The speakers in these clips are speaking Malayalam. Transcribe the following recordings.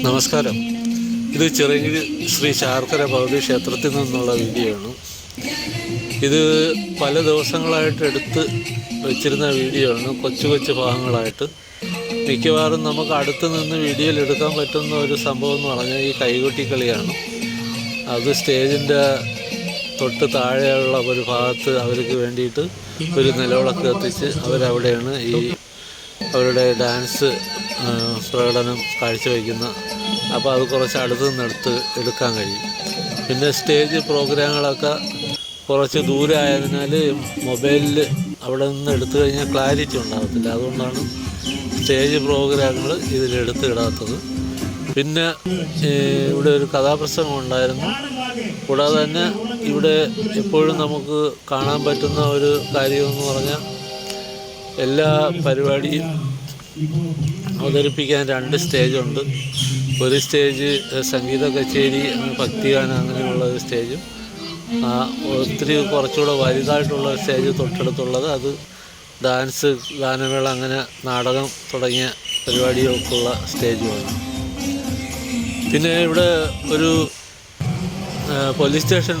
നമസ്കാരം. ഇത് ചിറങ്ങിൽ ശ്രീ ശാർക്കര ഭഗവതി ക്ഷേത്രത്തിൽ നിന്നുള്ള വീഡിയോ ആണ്. ഇത് പല ദിവസങ്ങളായിട്ട് എടുത്ത് വെച്ചിരുന്ന വീഡിയോ ആണ്. കൊച്ചു കൊച്ചു ഭാഗങ്ങളായിട്ട്. മിക്കവാറും നമുക്ക് അടുത്ത് നിന്ന് വീഡിയോയിൽ എടുക്കാൻ പറ്റുന്ന ഒരു സംഭവം എന്ന് പറഞ്ഞാൽ ഈ കൈകൊട്ടി കളിയാണ്. അത് സ്റ്റേജിന്റെ തൊട്ട് താഴെയുള്ള ഒരു ഭാഗത്ത് അവർക്ക് വേണ്ടിയിട്ട് ഒരു നിലവിളക്ക് കത്തിച്ച് അവരവിടെയാണ് ഈ അവരുടെ ഡാൻസ് പ്രകടനം കാഴ്ചവെക്കുന്ന അപ്പോൾ അത് കുറച്ച് അടുത്ത് നിന്നെടുത്ത് എടുക്കാൻ കഴിയും. പിന്നെ സ്റ്റേജ് പ്രോഗ്രാമുകളൊക്കെ കുറച്ച് ദൂരെ ആയതിനാൽ മൊബൈലിൽ അവിടെ നിന്ന് എടുത്തു കഴിഞ്ഞാൽ ക്ലാരിറ്റി ഉണ്ടാകത്തില്ല. അതുകൊണ്ടാണ് സ്റ്റേജ് പ്രോഗ്രാമുകൾ ഇതിലെടുത്ത് ഇടാത്തത്. പിന്നെ ഇവിടെ ഒരു കഥാപ്രസംഗം ഉണ്ടായിരുന്നു. കൂടാതെ തന്നെ ഇവിടെ എപ്പോഴും നമുക്ക് കാണാൻ പറ്റുന്ന ഒരു കാര്യമെന്ന് പറഞ്ഞാൽ എല്ലാ പരിപാടിയും അവതരിപ്പിക്കാൻ രണ്ട് സ്റ്റേജുണ്ട്. ഒരു സ്റ്റേജ് സംഗീത കച്ചേരി ഭക്തിഗാനം അങ്ങനെയുള്ള ഒരു സ്റ്റേജും. ഒത്തിരി കുറച്ചുകൂടെ വലുതായിട്ടുള്ള സ്റ്റേജ് തൊട്ടടുത്തുള്ളത്. അത് ഡാൻസ് ഗാനമേള അങ്ങനെ നാടകം തുടങ്ങിയ പരിപാടികൾക്കുള്ള സ്റ്റേജുമാണ്. പിന്നെ ഇവിടെ ഒരു പോലീസ് സ്റ്റേഷൻ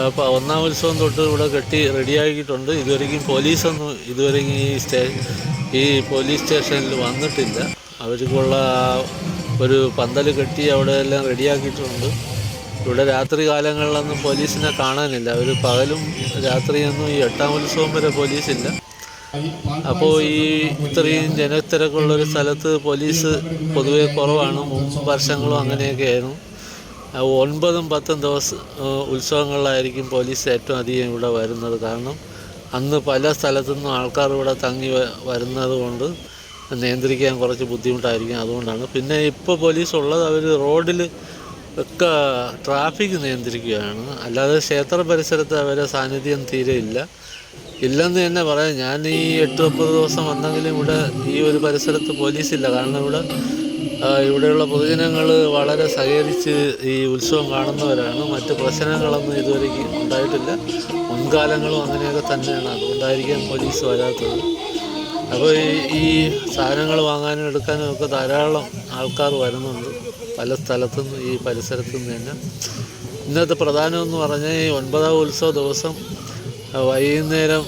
അപ്പോൾ ഒന്നാം ഉത്സവം തൊട്ട് ഇവിടെ കെട്ടി റെഡിയാക്കിയിട്ടുണ്ട് ഇതുവരെയും പോലീസൊന്നും ഇതുവരെയും ഈ സ്റ്റേ ഈ പോലീസ് സ്റ്റേഷനിൽ വന്നിട്ടില്ല. അവർക്കുള്ള ഒരു പന്തൽ കെട്ടി അവിടെ എല്ലാം റെഡിയാക്കിയിട്ടുണ്ട് ഇവിടെ രാത്രി കാലങ്ങളിലൊന്നും പോലീസിനെ കാണാനില്ല. അവർ പകലും രാത്രിയൊന്നും ഈ എട്ടാം ഉത്സവം വരെ പോലീസില്ല അപ്പോൾ ഈ ഇത്രയും ജനത്തിരക്കുള്ളൊരു സ്ഥലത്ത് പോലീസ് പൊതുവെ കുറവാണ്. മുമ്പ് വർഷങ്ങളും അങ്ങനെയൊക്കെ ആയിരുന്നു ഒൻപതും പത്തും ദിവസം ഉത്സവങ്ങളിലായിരിക്കും പോലീസ് ഏറ്റവും അധികം ഇവിടെ വരുന്നത്. കാരണം അന്ന് പല സ്ഥലത്തു നിന്നും ആൾക്കാർ ഇവിടെ തങ്ങി വരുന്നത് കൊണ്ട് നിയന്ത്രിക്കാൻ കുറച്ച് ബുദ്ധിമുട്ടായിരിക്കും അതുകൊണ്ടാണ്. പിന്നെ ഇപ്പോൾ പോലീസ് ഉള്ളത് അവർ റോഡിൽ ഒക്കെ ട്രാഫിക് നിയന്ത്രിക്കുകയാണ്. അല്ലാതെ ക്ഷേത്ര പരിസരത്ത് അവരെ സാന്നിധ്യം തീരെ ഇല്ല. ഇല്ലെന്ന് തന്നെ പറയാം. ഞാൻ ഈ എട്ട് മുപ്പത് ദിവസം വന്നെങ്കിലും ഇവിടെ ഈ ഒരു പരിസരത്ത് പോലീസില്ല കാരണം ഇവിടെ ഇവിടെയുള്ള പൊതുജനങ്ങൾ വളരെ സഹകരിച്ച് ഈ ഉത്സവം കാണുന്നവരാണ്. മറ്റ് പ്രശ്നങ്ങളൊന്നും ഇതുവരെ ഉണ്ടായിട്ടില്ല. മുൻകാലങ്ങളും അങ്ങനെയൊക്കെ തന്നെയാണ്. അതുകൊണ്ടായിരിക്കാം പോലീസ് വരാത്തത്. അപ്പോൾ ഈ സാധനങ്ങൾ വാങ്ങാനും എടുക്കാനും ഒക്കെ ധാരാളം ആൾക്കാർ വരുന്നുണ്ട്. പല സ്ഥലത്തുനിന്ന് ഈ പരിസരത്തു നിന്ന് തന്നെ. ഇന്നത്തെ പ്രധാനമെന്ന് പറഞ്ഞാൽ ഈ ഒൻപതാം ഉത്സവ ദിവസം വൈകുന്നേരം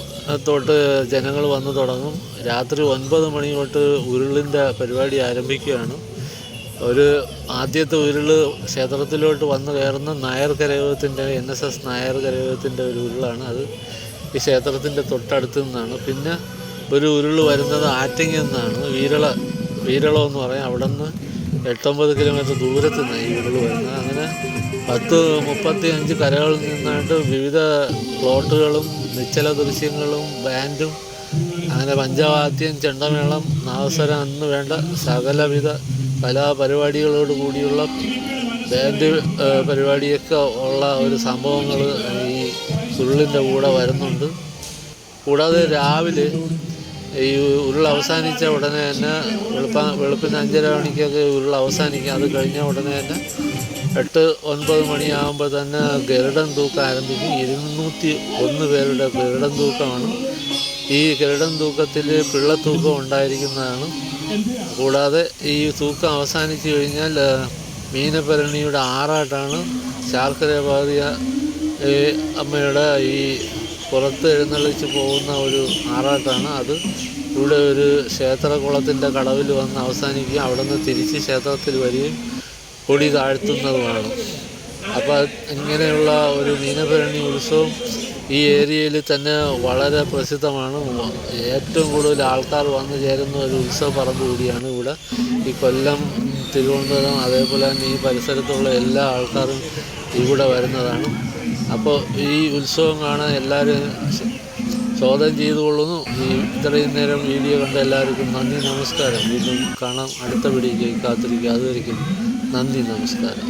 തൊട്ട് ജനങ്ങൾ വന്നു തുടങ്ങും. രാത്രി ഒൻപത് മണി തൊട്ട് ഉരുളിന്റെ പരിപാടി ആരംഭിക്കുകയാണ്. ഒരു ആദ്യത്തെ ഉരുൾ ക്ഷേത്രത്തിലോട്ട് വന്ന് കയറുന്ന നായർ കരയോഗത്തിന്റെ എൻ എസ് എസ് നായർ കരയോഗത്തിന്റെ ഒരു ഉരുളാണ് അത്. ഈ ക്ഷേത്രത്തിന്റെ തൊട്ടടുത്ത് നിന്നാണ്. പിന്നെ ഒരു ഉരുൾ വരുന്നത് ആറ്റിങ്ങിൽ നിന്നാണ് വീരള വീരളം എന്ന് പറയും. അവിടെ നിന്ന് എട്ടൊമ്പത് കിലോമീറ്റർ ദൂരത്തു നിന്നാണ് ഈ ഉരുൾ വരുന്നത്. അങ്ങനെ പത്ത് മുപ്പത്തി അഞ്ച് കരകളിൽ നിന്നായിട്ട് വിവിധ പ്ലോട്ടുകളും നിശ്ചല ദൃശ്യങ്ങളും ബാൻഡും അങ്ങനെ പഞ്ചവാദ്യം ചെണ്ടമേളം നാദസ്വരം അന്ന് വേണ്ട സകലവിധ കലാപരിപാടികളോട് കൂടിയുള്ള ബാൻഡ് പരിപാടിയൊക്കെ ഉള്ള ഒരു സംഭവങ്ങൾ ഈ ഉരുളിന്റെ കൂടെ വരുന്നുണ്ട്. കൂടാതെ രാവിലെ ഈ ഉരുൾ അവസാനിച്ച ഉടനെ തന്നെ വെളുപ്പ വെളുപ്പിന് അഞ്ചര മണിക്കൊക്കെ ഉരുൾ അവസാനിക്കുക അത് കഴിഞ്ഞ ഉടനെ തന്നെ എട്ട് ഒൻപത് മണിയാകുമ്പോൾ തന്നെ ഗരുഡൻ തൂക്കം ആരംഭിക്കും. ഇരുന്നൂറ്റി ഒന്ന് പേരുടെ ഗരുഡൻ തൂക്കമാണ്. ഈ കിരടൻ തൂക്കത്തിൽ പിള്ളത്തൂക്കം ഉണ്ടായിരിക്കുന്നതാണ്. കൂടാതെ ഈ തൂക്കം അവസാനിച്ചു കഴിഞ്ഞാൽ മീനപ്പരണിയുടെ ആറാട്ടാണ് ശാർക്കര പാതിയ അമ്മയുടെ ഈ പുറത്ത് എഴുന്നള്ളിച്ച് പോകുന്ന ഒരു ആറാട്ടാണ്. അത് ഇവിടെ ഒരു ക്ഷേത്രകുളത്തിന്റെ കടവിൽ വന്ന് അവസാനിക്കുകയും അവിടെ നിന്ന് തിരിച്ച് ക്ഷേത്രത്തിൽ വരികയും കൊടി താഴ്ത്തുന്നതുമാണ്. അപ്പോൾ ഇങ്ങനെയുള്ള ഒരു മീനഭരണി ഉത്സവം ഈ ഏരിയയിൽ തന്നെ വളരെ പ്രസിദ്ധമാണ്. ഏറ്റവും കൂടുതൽ ആൾക്കാർ വന്നു ചേരുന്ന ഒരു ഉത്സവ പറമ്പ് കൂടിയാണ് ഇവിടെ. ഈ കൊല്ലം തിരുവനന്തപുരം അതേപോലെ തന്നെ ഈ പരിസരത്തുള്ള എല്ലാ ആൾക്കാരും ഇവിടെ വരുന്നതാണ്. അപ്പോൾ ഈ ഉത്സവം കാണാൻ എല്ലാവരും സ്വാഗതം ചെയ്തുകൊള്ളുന്നു. ഈ ഇത്രയും നേരം വീഡിയോ കണ്ട എല്ലാവർക്കും നന്ദി നമസ്കാരം. വീണ്ടും കാണാം. അടുത്ത വീഡിയോയ്ക്ക് കാത്തിരിക്കുക. അതുവരെയ്ക്കും നന്ദി നമസ്കാരം.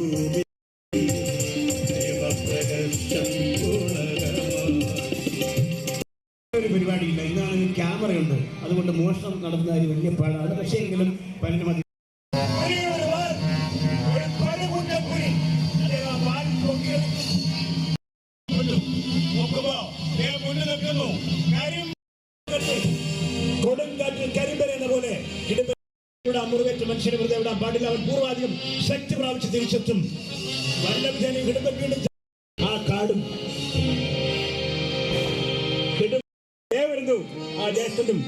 കരിമ്പരെന്ന പോലെ ഇടുമ്പയുടെ അമുറിവേറ്റ മനുഷ്യനെ വെറുതെ വിടാൻ പാടില്ല. അവൻ പൂർവാധികം ശക്തി പ്രാപിച്ച് തിരിച്ചെത്തും. വല്ലവിധേനയും ഇടുമ്പൻ വീണ്ടും ആ കാടും. വരുന്നു. ആ ജ്യേഷ്ഠനും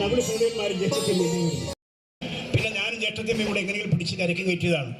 നമ്മുടെ സഹോദരന്മാരും ജ്യേഷ്ഠത്തിന്റെയും. പിന്നെ ഞാനും ജ്യേഷ്ഠത്തിന്റെയും കൂടെ എങ്ങനെയെങ്കിലും പിടിച്ച് കരക്കി കയറ്റിയതാണ്.